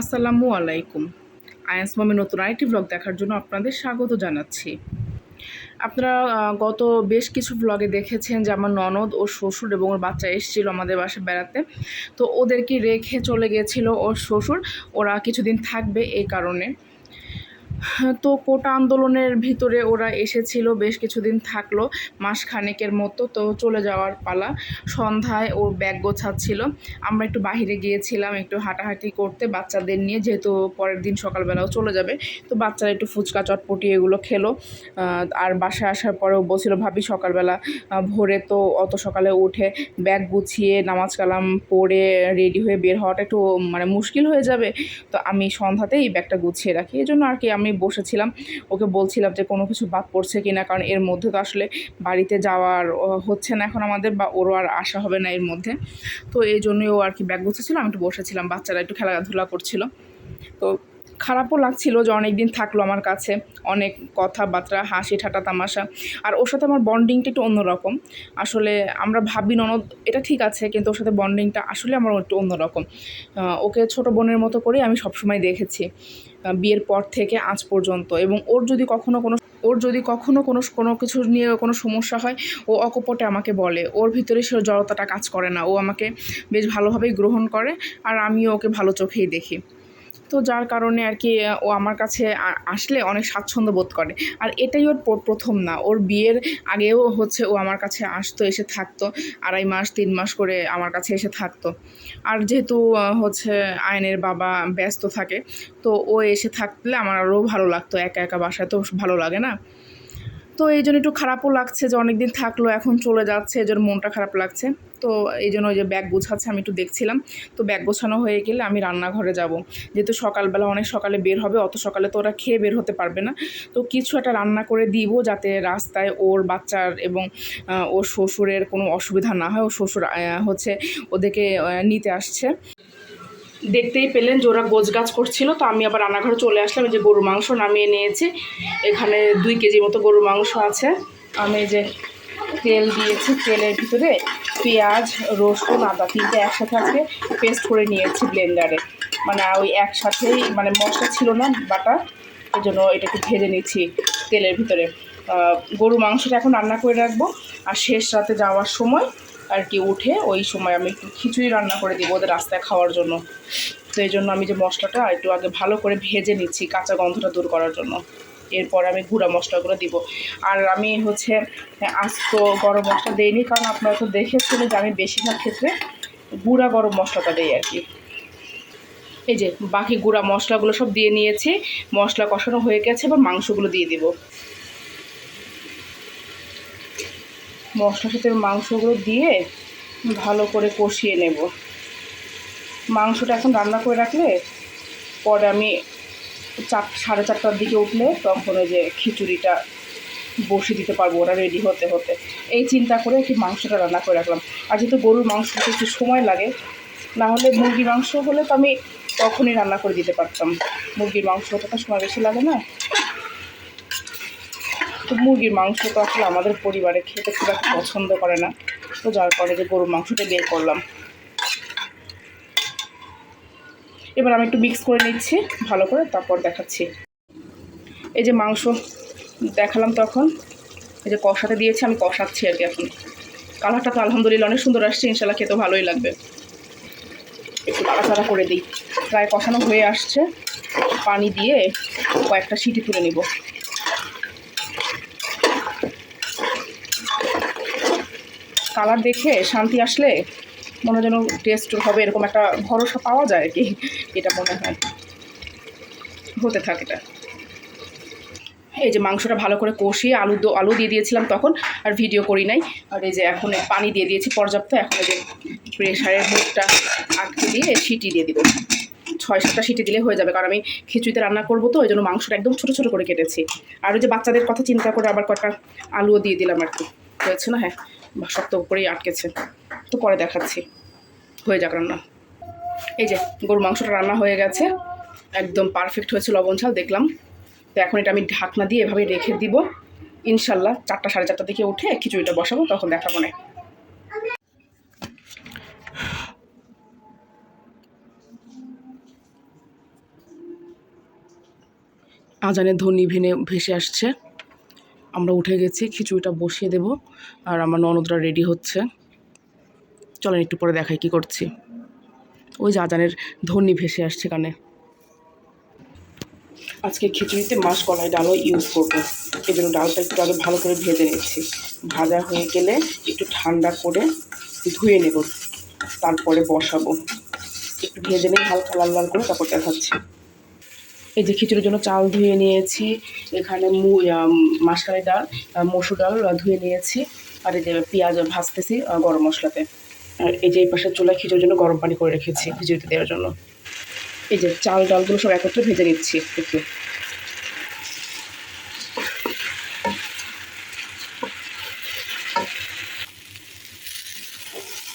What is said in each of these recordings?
আসসালামু আলাইকুম। আয়ান্স মামি নতুন আরেকটি ব্লগ দেখার জন্য আপনাদের স্বাগত জানাচ্ছি। আপনারা গত বেশ কিছু ব্লগে দেখেছেন যে আমার ননদ ও শ্বশুর এবং ওর বাচ্চা এসেছিল আমাদের বাসায় বেড়াতে। তো ওদেরকে রেখে চলে গিয়েছিল ওর শ্বশুর? ওরা কিছুদিন থাকবে এই কারণে। তো কোটা আন্দোলনের ভিতরে ওরা এসেছিল, বেশ কিছুদিন থাকল মাস খানেকের মতো, তো চলে যাওয়ার পালা। সন্ধ্যায় ওর ব্যাগ গোছাচ্ছিল। আমরা একটু বাইরে গিয়েছিলাম, একটু হাঁটাহাঁটি করতে বাচ্চাদের নিয়ে, যেহেতু পরের দিন সকালবেলাও চলে যাবে। তো বাচ্চারা একটু ফুচকা, চটপটি এগুলো খেলো। আর বাসায় আসার পরেও বলছিল, ভাবি, সকালবেলা ভোরে তো অত সকালে উঠে ব্যাগ গুছিয়ে, নামাজ কালাম পড়ে, রেডি হয়ে বের হওয়াটা একটু মানে মুশকিল হয়ে যাবে। তো আমি সন্ধ্যাতেই ব্যাগটা গুছিয়ে রাখি। এই জন্য আর কি আমি বসেছিলাম। ওকে বলছিলাম যে, কোনো কিছু বাদ পড়ছে কি না কারণ এর মধ্যে তো আসলে বাড়িতে যাওয়ার হচ্ছে না এখন আমাদের বা ওরও আর আসা হবে না এর মধ্যে। তো এই জন্যই ও আর কি ব্যাগ গুছেছিল আমি একটু বসেছিলাম। বাচ্চারা একটু খেলাধুলা করছিল। তো খারাপও লাগছিল যে অনেক দিন থাকল আমার কাছে। অনেক কথাবার্তা, হাসি ঠাট্টা, তামাশা। আর ওর সাথে আমার বন্ডিংটা একটু অন্যরকম। আসলে আমরা ভাবি, ননদ, এটা ঠিক আছে, কিন্তু ওর সাথে বন্ডিংটা আসলে আমার একটু অন্যরকম। ওকে ছোট বোনের মতো করেই আমি সবসময় দেখেছি বিয়ের পর থেকে আজ পর্যন্ত। এবং ওর যদি কখনো কোনো, ওর যদি কখনো কোনো কোনো কিছু নিয়ে কোনো সমস্যা হয়, ও অকপটে আমাকে বলে। ওর ভিতরে সে জড়তাটা কাজ করে না। ও আমাকে বেশ ভালোভাবেই গ্রহণ করে, আর আমিও ওকে ভালো চোখেই দেখি। তো যার কারণে আর কি, ও আমার কাছে আসলে অনেক স্বাচ্ছন্দ্য বোধ করে। আর এটাই ওর প্রথম না। ওর বিয়ের আগেও হচ্ছে ও আমার কাছে আসতো, এসে থাকতো। আড়াই মাস, তিন মাস করে আমার কাছে এসে থাকতো। আর যেহেতু হচ্ছে আয়নের বাবা ব্যস্ত থাকে, তো ও এসে থাকলে আমার আরও ভালো লাগতো। একা একা বাসায় তো ভালো লাগে না। তো এই জন্য একটু খারাপও লাগছে যে অনেক দিন থাকল, এখন চলে যাচ্ছে, এই জন্য মনটা খারাপ লাগছে। তো এই জন্য ওই যে ব্যাগ গোছাচ্ছে, আমি একটু দেখছিলাম। তো ব্যাগ গোছানো হয়ে গেলে আমি রান্নাঘরে যাব। যেহেতু সকালবেলা অনেক সকালে বের হবে, অত সকালে তো ওরা খেয়ে বের হতে পারবে না। তো কিছু একটা রান্না করে দিব যাতে রাস্তায় ওর বাচ্চার এবং ওর শ্বশুরের কোনো অসুবিধা না হয়। ও শ্বশুর হচ্ছে ওদেরকে নিতে আসছে। দেখতেই পেলেন যে ওরা গোছ গাছ করছিল, তো আমি আবার রান্নাঘরে চলে আসলাম যে গরু মাংস নামিয়ে নিয়েছি। এখানে দুই কেজি মতো গরু মাংস আছে। আমি যে তেল দিয়েছি, তেলের ভিতরে পেঁয়াজ, রসুন, আদা তিনটে একসাথে আজকে পেস্ট করে নিয়েছি ব্লেন্ডারে মানে ওই একসাথেই মানে মশলা ছিল না, বাটা, এই জন্য এটাকে ভেজে নিচ্ছি তেলের ভিতরে। গরু মাংসটা এখন রান্না করে রাখব। আর শেষ রাতে যাওয়ার সময় আর কি উঠে ওই সময় আমি একটু খিচুড়ি রান্না করে দিব ওদের রাস্তায় খাওয়ার জন্য। তো এই জন্য আমি যে মশলাটা একটু আগে ভালো করে ভেজে নিচ্ছি কাঁচা গন্ধটা দূর করার জন্য। এরপর আমি গুঁড়া মশলাগুলো দিব। আর আমি হচ্ছে আস্ত গরম মশলা দিইনি, কারণ আপনারা তো দেখেছিলেন যে আমি বেশিরভাগ ক্ষেত্রে গুঁড়া গরম মশলাটা দিই আর কি। এই যে, বাকি গুঁড়া মশলাগুলো সব দিয়ে নিয়েছি, মশলা কষানো হয়ে গেছে, এবার মাংসগুলো দিয়ে দিব। মশলার সাথে মাংসগুলো দিয়ে ভালো করে কষিয়ে নেব। মাংসটা এখন রান্না করে রাখলে পরে আমি চার, সাড়ে চারটার দিকে উঠলে তখন ওই যে খিচুড়িটা বসিয়ে দিতে পারব ওরা রেডি হতে হতে। এই চিন্তা করে কি মাংসটা রান্না করে রাখলাম। আর যেহেতু গরুর মাংসটা একটু সময় লাগে, না হলে মুরগির মাংস হলে তো আমি তখনই রান্না করে দিতে পারতাম। মুরগির মাংসটা তো সময় বেশি লাগে না। তো মুরগির মাংস তো আসলে আমাদের পরিবারে খেতে খুব একটা পছন্দ করে না। তো যার পরে যে গরুর মাংসটা বের করলাম। এবার আমি একটু মিক্স করে নিচ্ছি, ভালো করে তারপর দেখাচ্ছি। এই যে মাংস দেখালাম তখন, এই যে কষাতে দিয়েছি, আমি কষাচ্ছি আর কি এখন। কালারটা তো আলহামদুলিল্লাহ অনেক সুন্দর আসছে ইনশাল্লাহ খেতে ভালোই লাগবে। একটু নাড়াচাড়া করে দিই। প্রায় কষানো হয়ে আসছে। পানি দিয়ে কয়েকটা সিটি তুলে নিব। কালার দেখে শান্তি আসলে মনে যেন টেস্ট হবে, এরকম একটা ভরসা পাওয়া যায় আর কি, এটা মনে হয়। হতে থাকে এটা। এই যে মাংসটা ভালো করে কষিয়ে আলু আলু দিয়ে দিয়েছিলাম তখন, আর ভিডিও করি নাই। আর এই যে এখন পানি দিয়ে দিয়েছি পর্যাপ্ত, এখন এই যে প্রেশারের মুখটা আটকে দিয়ে সিটি দিয়ে দিব। ছয় সাতটা সিটি দিলে হয়ে যাবে, কারণ আমি খিচুড়িতে রান্না করব তো ওই জন্য মাংসটা একদম ছোটো ছোটো করে কেটেছি। আর ওই যে বাচ্চাদের কথা চিন্তা করে আবার কটা আলুও দিয়ে দিলাম আর কি। হয়েছে না? হ্যাঁ। শক্ত উপরেই আটকেছে। তো পরে দেখাচ্ছি। হয়ে যাক রান্না। এই যে, গরুর মাংসটা রান্না হয়ে গেছে। একদম পারফেক্ট হয়েছে লবণ ঝাল, দেখলাম। তো এখন এটা আমি ঢাকনা দিয়ে এভাবে রেখে দিব। ইনশাল্লাহ চারটা সাড়ে চারটা দিকে উঠে খিচুড়িটা বসাবো, তখন দেখাবো না। আজানের ধ্বনি ভেনে ভেসে আসছে। আমরা উঠে গেছি, খিচুড়িটা বসিয়ে দেব আর আমার ননদরা রেডি হচ্ছে। চলেন একটু পরে দেখাই কি করছি। ওই যে আজানের ধ্বনি ভেসে আসছে কানে। আজকে খিচুড়িতে মাছ কলাই ডালও ইউজ করব। এই জন্য ডালটা একটু আগে ভালো করে ভেজে নিচ্ছি। ভাজা হয়ে গেলে একটু ঠান্ডা করে ধুয়ে নেব। তারপরে বসাবো। একটু ভেজে নিয়ে হালকা লাল লাল করে তারপর দেখাচ্ছি। এই যে খিচুড়ির জন্য চাল ধুয়ে নিয়েছি, এখানে মু- ডাল মসুর ডাল ধুয়ে নিয়েছি, আর এই যে পেঁয়াজ ভাজতেছি গরম মশলাতে। আর এই যে এই পাশে চুলা খিচুড়ির জন্য গরম পানি করে রেখেছি খিচুড়িতে দেওয়ার জন্য। এই যে চাল ডালগুলো সব একত্রে ভেজে নিচ্ছি একটু।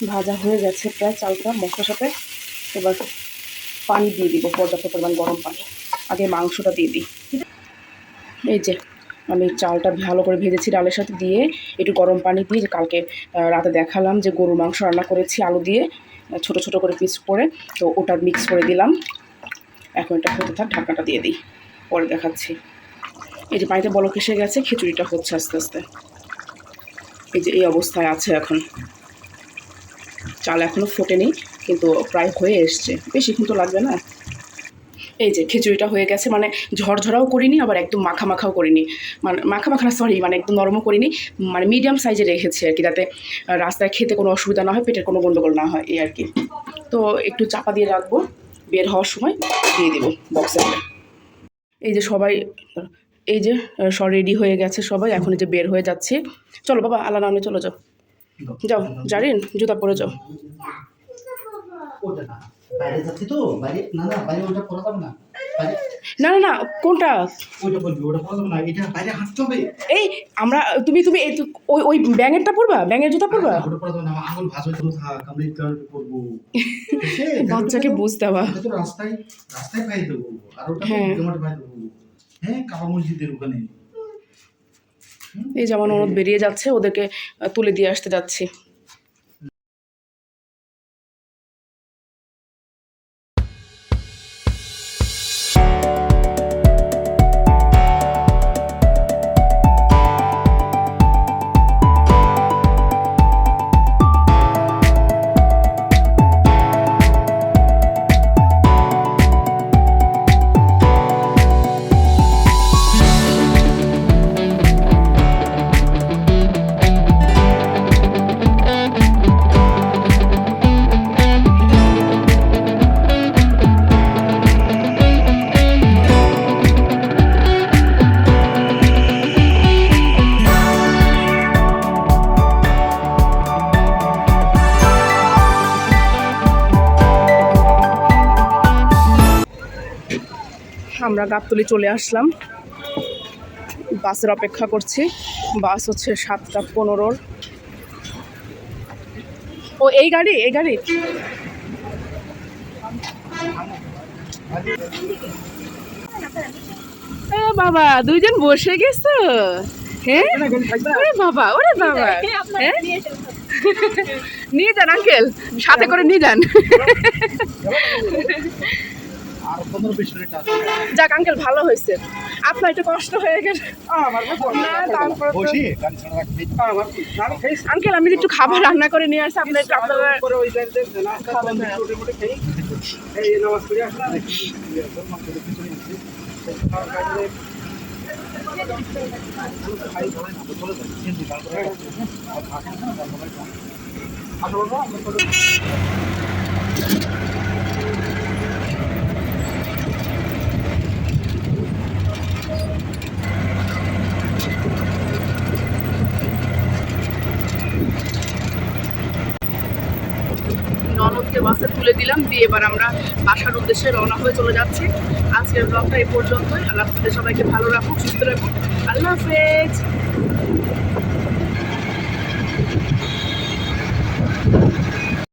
ভাজা হয়ে গেছে প্রায় চালটা মশলার সাথে। এবার পানি দিয়ে দিব পর্যাপ্ত পরিমাণ গরম পানি। আগে মাংসটা দিয়ে দিই। এই যে, আমি চালটা ভালো করে ভেজেছি ডালের সাথে দিয়ে, একটু গরম পানি দিয়ে যে কালকে রাতে দেখালাম যে গরুর মাংস রান্না করেছি আলু দিয়ে, ছোট ছোট করে পিস করে, তো ওটা মিক্স করে দিলাম। এখন এটা হতে থাক, ঢাকনাটা দিয়ে দিই, পরে দেখাচ্ছি। এই যে পানিতে বলক এসে গেছে, খিচুড়িটা হচ্ছে আস্তে আস্তে। এই যে এই অবস্থায় আছে এখন। চাল এখনও ফোটেনি, কিন্তু প্রায় হয়ে এসছে। বেশিক্ষণ তো লাগবে না। এই যে খিচুড়িটা হয়ে গেছে মানে ঝরঝরাও করিনি, আবার একদম মাখা মাখাও করিনি। মানে মাখা মাখা সরি মানে একদম নরমও করিনি মানে মিডিয়াম সাইজে রেখেছি আর কি, যাতে রাস্তায় খেতে কোনো অসুবিধা না হয়, পেটের কোনো গন্ডগোল না হয়, এই আর কি। তো একটু চাপা দিয়ে রাখব, বের হওয়ার সময় দিয়ে দেবো বক্সে এই যে সবাই, এই যে সব রেডি হয়ে গেছে সবাই, এখন যে বের হয়ে যাচ্ছে। চলো বাবা আল্লাহ নামে চলো যাও। যাও, জারিন, জুতা পরে যাও। বাইরে যাচ্ছি তো বাইরে? না না বাইরে ওটা পরা যাবে না। না না না কোনটা? ওইটা বলবি ওটা পরা যাবে না এটা বাইরে হাঁটতে হবে। এই আমরা তুমি তুমি ওই ওই ব্যাঙেরটা পরবা? ব্যাঙের জুতা পরবা? ওটা পরা যাবে না আঙুল ভাঁজ হয়ে থাক আমরা এই কারণে করব ঠিক আছে? বাচ্চাকে বুঝতে হবে। তো রাস্তায় রাস্তায় পাই দেবো আর ওটা হ্যাঁ। জমাট পাই দেবো। হ্যাঁ কাবা মসজিদের ওখানে। এই যেমন অনুরোধ বেরিয়ে যাচ্ছে ওদেরকে তুলে দিয়ে আসতে যাচ্ছি। আমরা চলে আসলাম। বাসের অপেক্ষা করছি। বাস হচ্ছে সাতটা পনেরোর। ও, এই গাড়ি এই গাড়ি? বাবা, দুইজন বসে গেছো? হ্যাঁ ওরে বাবা ওরে বাবা? নিয়ে যান, আঙ্কেল। সাথে করে নিয়ে যান। যাক আঙ্কেল ভালো হয়েছে। আপনার একটু কষ্ট হয়ে গেল। রাখবি আঙ্কেল আমি একটু খাবার রান্না করে নিয়ে আসছি আপনার একটু আপনারা ননদকে বাসে তুলে দিলাম, দিয়ে এবার আমরা বাসার উদ্দেশ্যে রওনা হয়ে চলে যাচ্ছি। আজকের ব্লগটা এই পর্যন্তই। আল্লাহ আপনাদের সবাইকে ভালো রাখুক, সুস্থ রাখুক। আল্লাহ হাফেজ।